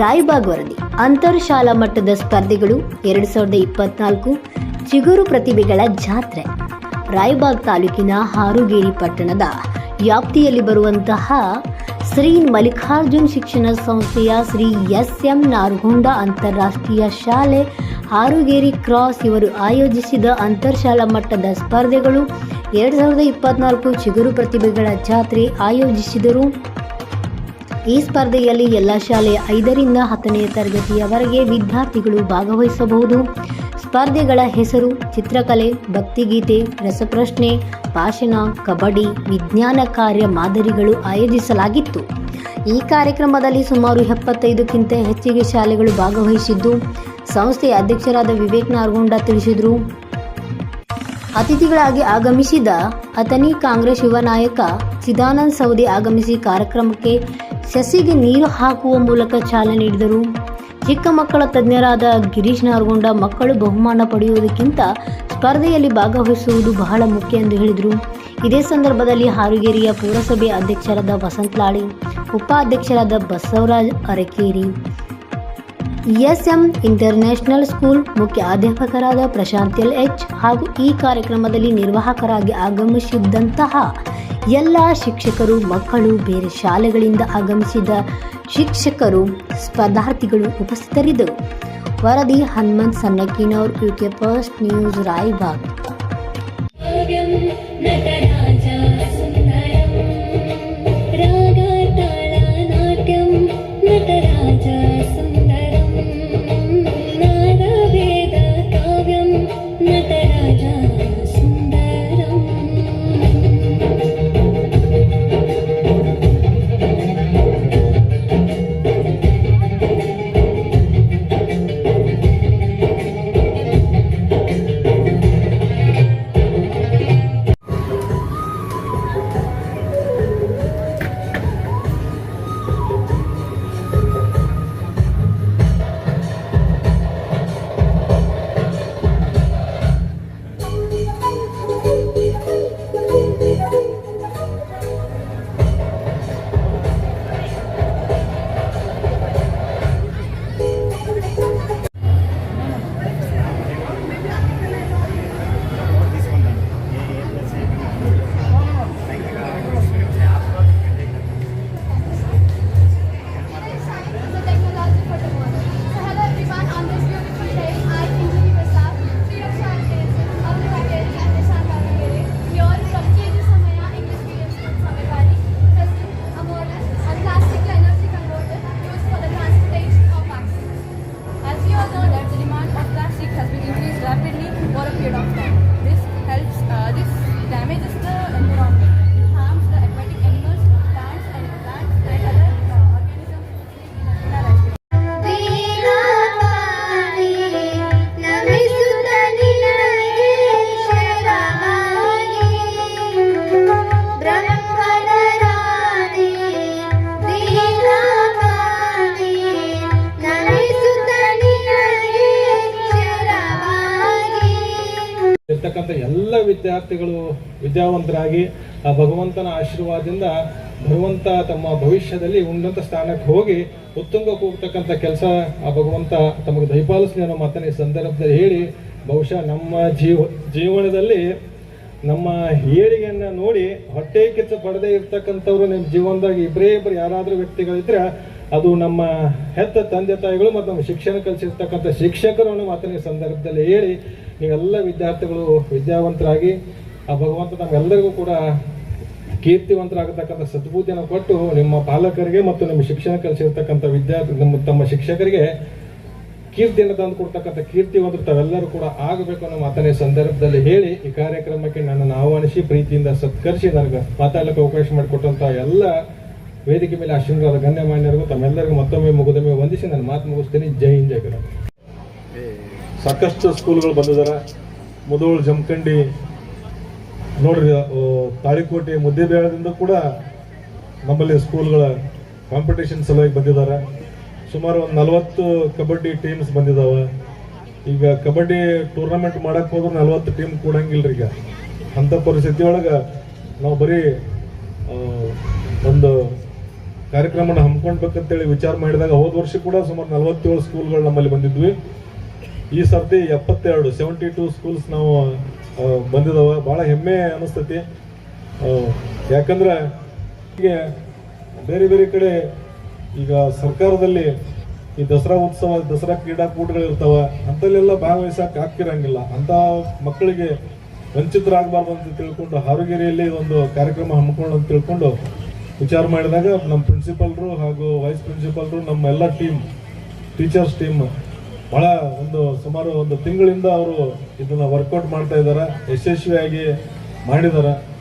ರಾಯಬಾಗ್ ವರದಿ. ಅಂತರ್ ಮಟ್ಟದ ಸ್ಪರ್ಧೆಗಳು ಎರಡು ಸಾವಿರದ ಇಪ್ಪತ್ನಾಲ್ಕು ಚಿಗುರು ಪ್ರತಿಭೆಗಳ ಜಾತ್ರೆ. ರಾಯಬಾಗ್ ತಾಲೂಕಿನ ಹಾರುಗೇರಿ ಪಟ್ಟಣದ ವ್ಯಾಪ್ತಿಯಲ್ಲಿ ಬರುವಂತಹ ಶ್ರೀ ಮಲ್ಲಿಕಾರ್ಜುನ್ ಶಿಕ್ಷಣ ಸಂಸ್ಥೆಯ ಶ್ರೀ ಎಸ್ ಎಂ ನಾರ್ಗುಂಡ ಅಂತಾರಾಷ್ಟ್ರೀಯ ಶಾಲೆ ಹಾರುಗೇರಿ ಕ್ರಾಸ್ ಇವರು ಆಯೋಜಿಸಿದ ಅಂತರ್ಶಾಲಾ ಮಟ್ಟದ ಸ್ಪರ್ಧೆಗಳು ಎರಡು ಸಾವಿರದ ಇಪ್ಪತ್ನಾಲ್ಕು ಚಿಗುರು ಪ್ರತಿಭೆಗಳ ಜಾತ್ರೆ ಆಯೋಜಿಸಿದರು. ಈ ಸ್ಪರ್ಧೆಯಲ್ಲಿ ಎಲ್ಲ ಶಾಲೆಯ ಐದರಿಂದ ಹತ್ತನೇ ತರಗತಿಯವರೆಗೆ ವಿದ್ಯಾರ್ಥಿಗಳು ಭಾಗವಹಿಸಬಹುದು. ಸ್ಪರ್ಧೆಗಳ ಹೆಸರು ಚಿತ್ರಕಲೆ, ಭಕ್ತಿಗೀತೆ, ರಸಪ್ರಶ್ನೆ, ಭಾಷಣ, ಕಬಡ್ಡಿ, ವಿಜ್ಞಾನ ಕಾರ್ಯ ಮಾದರಿಗಳು ಆಯೋಜಿಸಲಾಗಿತ್ತು. ಈ ಕಾರ್ಯಕ್ರಮದಲ್ಲಿ ಸುಮಾರು ಎಪ್ಪತ್ತೈದಕ್ಕಿಂತ ಹೆಚ್ಚಿಗೆ ಶಾಲೆಗಳು ಭಾಗವಹಿಸಿದ್ದು, ಸಂಸ್ಥೆಯ ಅಧ್ಯಕ್ಷರಾದ ವಿವೇಕ್ ನಾರ್ಗುಂಡ ತಿಳಿಸಿದರು. ಅತಿಥಿಗಳಾಗಿ ಆಗಮಿಸಿದ ಅಥನಿ ಕಾಂಗ್ರೆಸ್ ಯುವ ನಾಯಕ ಚಿದಾನಂದ್ ಸೌದಿ ಆಗಮಿಸಿ ಕಾರ್ಯಕ್ರಮಕ್ಕೆ ಸಸಿಗೆ ನೀರು ಹಾಕುವ ಮೂಲಕ ಚಾಲನೆ ನೀಡಿದರು. ಚಿಕ್ಕ ಮಕ್ಕಳ ತಜ್ಞರಾದ ಗಿರೀಶ್ ನಾರ್ಗೊಂಡ ಮಕ್ಕಳು ಬಹುಮಾನ ಪಡೆಯುವುದಕ್ಕಿಂತ ಸ್ಪರ್ಧೆಯಲ್ಲಿ ಭಾಗವಹಿಸುವುದು ಬಹಳ ಮುಖ್ಯ ಎಂದು ಹೇಳಿದರು. ಇದೇ ಸಂದರ್ಭದಲ್ಲಿ ಹಾರುಗೇರಿಯ ಪುರಸಭೆ ಅಧ್ಯಕ್ಷರಾದ ವಸಂತಲಾಳಿ ಉಪಾಧ್ಯಕ್ಷರಾದ Basavaraj Arakeri ESM international school ಮುಖ್ಯ ಅಧ್ಯಾಪಕರಾದ ಪ್ರಶಾಂತ್ ಎಲ್ ಎಚ್ ಹಾಗೂ ಈ ಕಾರ್ಯಕ್ರಮದಲ್ಲಿ ನಿರ್ವಾಹಕರಾಗಿ ಆಗಮಿಸಿದ್ದಂತಹ ಎಲ್ಲ ಶಿಕ್ಷಕರು, ಮಕ್ಕಳು, ಬೇರೆ ಶಾಲೆಗಳಿಂದ ಆಗಮಿಸಿದ ಶಿಕ್ಷಕರು, ಸ್ಪರ್ಧಾರ್ಥಿಗಳು ಉಪಸ್ಥಿತರಿದ್ದರು. ವರದಿ Hanumant U UK first news Raibag ಎಲ್ಲ ವಿದ್ಯಾರ್ಥಿಗಳು ವಿದ್ಯಾವಂತರಾಗಿ ಆ ಭಗವಂತನ ಆಶೀರ್ವಾದದಿಂದ ಭಗವಂತ ತಮ್ಮ ಭವಿಷ್ಯದಲ್ಲಿ ಉನ್ನತ ಸ್ಥಾನಕ್ಕೆ ಹೋಗಿ ಉತ್ತುಂಗಕ್ಕೆ ಹೋಗ್ತಕ್ಕಂಥ ಕೆಲಸ ಆ ಭಗವಂತ ತಮಗೆ ದಯಪಾಲಿಸಲಿ ಅನ್ನೋ ಮಾತನ್ನು ಈ ಸಂದರ್ಭದಲ್ಲಿ ಹೇಳಿ, ಬಹುಶಃ ನಮ್ಮ ಜೀವ, ಜೀವನದಲ್ಲಿ ನಮ್ಮ ಏಳಿಗೆಯನ್ನು ನೋಡಿ ಹೊಟ್ಟೆ ಕಿಚ್ಚು ಪಡೆದೇ ಇರ್ತಕ್ಕಂಥವ್ರು ನಿಮ್ಮ ಜೀವನದಾಗ ಇಬ್ಬರೇ ಇಬ್ಬರು ಯಾರಾದರೂ ವ್ಯಕ್ತಿಗಳಿದ್ರೆ ಅದು ನಮ್ಮ ಹೆತ್ತ ತಂದೆ ತಾಯಿಗಳು ಮತ್ತು ನಮ್ಮ ಶಿಕ್ಷಣ ಕಲಿಸಿರ್ತಕ್ಕಂಥ ಶಿಕ್ಷಕರನ್ನು ಈ ಸಂದರ್ಭದಲ್ಲಿ ಹೇಳಿ ನೀವೆಲ್ಲ ವಿದ್ಯಾರ್ಥಿಗಳು ವಿದ್ಯಾವಂತರಾಗಿ ಆ ಭಗವಂತ ನಮ್ಮೆಲ್ಲರಿಗೂ ಕೂಡ ಕೀರ್ತಿವಂತರಾಗತಕ್ಕಂಥ ಸದ್ಬುದ್ಧಿಯನ್ನು ಕೊಟ್ಟು ನಿಮ್ಮ ಪಾಲಕರಿಗೆ ಮತ್ತು ನಿಮ್ಮ ಶಿಕ್ಷಣ ಕಲಿಸಿರ್ತಕ್ಕಂಥ ವಿದ್ಯಾರ್ಥಿ ನಮ್ಮ ತಮ್ಮ ಶಿಕ್ಷಕರಿಗೆ ಕೀರ್ತಿಯನ್ನು ತಂದು ಕೊಡ್ತಕ್ಕಂಥ ಕೀರ್ತಿವಂತರು ತಾವೆಲ್ಲರೂ ಕೂಡ ಆಗಬೇಕು ಅನ್ನೋ ಮಾತನ್ನ ಸಂದರ್ಭದಲ್ಲಿ ಹೇಳಿ ಈ ಕಾರ್ಯಕ್ರಮಕ್ಕೆ ನನ್ನನ್ನು ಆಹ್ವಾನಿಸಿ, ಪ್ರೀತಿಯಿಂದ ಸತ್ಕರಿಸಿ, ನನಗೆ ಮಾತಾಡಲಿಕ್ಕೆ ಅವಕಾಶ ಮಾಡಿಕೊಟ್ಟಂಥ ಎಲ್ಲ ವೇದಿಕೆ ಮೇಲೆ ಆಶೀರ್ವಾದ ಗಣ್ಯಮಾನ್ಯರಿಗೂ ತಮ್ಮೆಲ್ಲರಿಗೂ ಮತ್ತೊಮ್ಮೆ ಮುಗಿದೊಮ್ಮೆ ವಂದಿಸಿ ನಾನು ಮಾತು ಮುಗಿಸ್ತೀನಿ. ಜೈ ಹಿಂದ್, ಜೈ ಸಾಕಷ್ಟು ಸ್ಕೂಲ್ಗಳು ಬಂದಿದ್ದಾರೆ ಮುದೋಳು, ಜಮಖಂಡಿ, ನೋಡ್ರಿ ತಾಳಿಕೋಟೆ ಮುದ್ದೆಬೇಳದಿಂದ ಕೂಡ ನಮ್ಮಲ್ಲಿ ಸ್ಕೂಲ್ಗಳ ಕಾಂಪಿಟೇಷನ್ ಸಲುವಾಗಿ ಬಂದಿದ್ದಾರೆ ಸುಮಾರು ಒಂದು ನಲವತ್ತು ಕಬಡ್ಡಿ ಟೀಮ್ಸ್ ಬಂದಿದ್ದಾವೆ ಈಗ ಕಬಡ್ಡಿ ಟೂರ್ನಮೆಂಟ್ ಮಾಡಕ್ಕೆ ಹೋದ್ರೆ ನಲವತ್ತು ಟೀಮ್ ಕೂಡಂಗಿಲ್ಲ ಈಗ. ಅಂಥ ಪರಿಸ್ಥಿತಿ ಒಳಗೆ ನಾವು ಬರೀ ಒಂದು ಕಾರ್ಯಕ್ರಮನ ಹಮ್ಮಿಕೊಳ್ಬೇಕಂತೇಳಿ ವಿಚಾರ ಮಾಡಿದಾಗ ಹೋದ ವರ್ಷ ಕೂಡ ಸುಮಾರು ನಲವತ್ತೇಳು ಸ್ಕೂಲ್ಗಳು ನಮ್ಮಲ್ಲಿ ಬಂದಿದ್ವಿ. ಈ ಸರ್ತಿ ಎಪ್ಪತ್ತೆರಡು ಸೆವೆಂಟಿ ಟೂ ಸ್ಕೂಲ್ಸ್ ನಾವು ಬಂದಿದ್ದಾವೆ ಭಾಳ ಹೆಮ್ಮೆ ಅನಿಸ್ತೈತಿ. ಯಾಕಂದ್ರೆ ಹೀಗೆ ಬೇರೆ ಬೇರೆ ಕಡೆ ಈಗ ಸರ್ಕಾರದಲ್ಲಿ ಈ ದಸರಾ ಉತ್ಸವ, ದಸರಾ ಕ್ರೀಡಾಕೂಟಗಳು ಇರ್ತಾವ ಅಂತಲ್ಲೆಲ್ಲ ಭಾಗವಹಿಸಕ್ಕೆ ಆಗ್ತಿರಂಗಿಲ್ಲ. ಅಂತ ಮಕ್ಕಳಿಗೆ ವಂಚಿತರಾಗಬಾರ್ದು ಅಂತ ತಿಳ್ಕೊಂಡು, ಹಾರುಗೆರೆಯಲ್ಲಿ ಒಂದು ಕಾರ್ಯಕ್ರಮ ಹಮ್ಮಿಕೊಂಡು ಅಂತ ತಿಳ್ಕೊಂಡು ವಿಚಾರ ಮಾಡಿದಾಗ ನಮ್ಮ ಪ್ರಿನ್ಸಿಪಲ್ರು ಹಾಗೂ ವೈಸ್ ಪ್ರಿನ್ಸಿಪಲ್ರು ನಮ್ಮ ಎಲ್ಲ ಟೀಮ್ ಟೀಚರ್ಸ್ ಟೀಮ್ ಬಹಳ ಒಂದು ಸುಮಾರು ಒಂದು ತಿಂಗಳಿಂದ ಅವರು ಇದನ್ನು ವರ್ಕೌಟ್ ಮಾಡ್ತಾ ಇದ್ದಾರೆ, ಯಶಸ್ವಿಯಾಗಿ ಮಾಡಿದ್ದಾರೆ.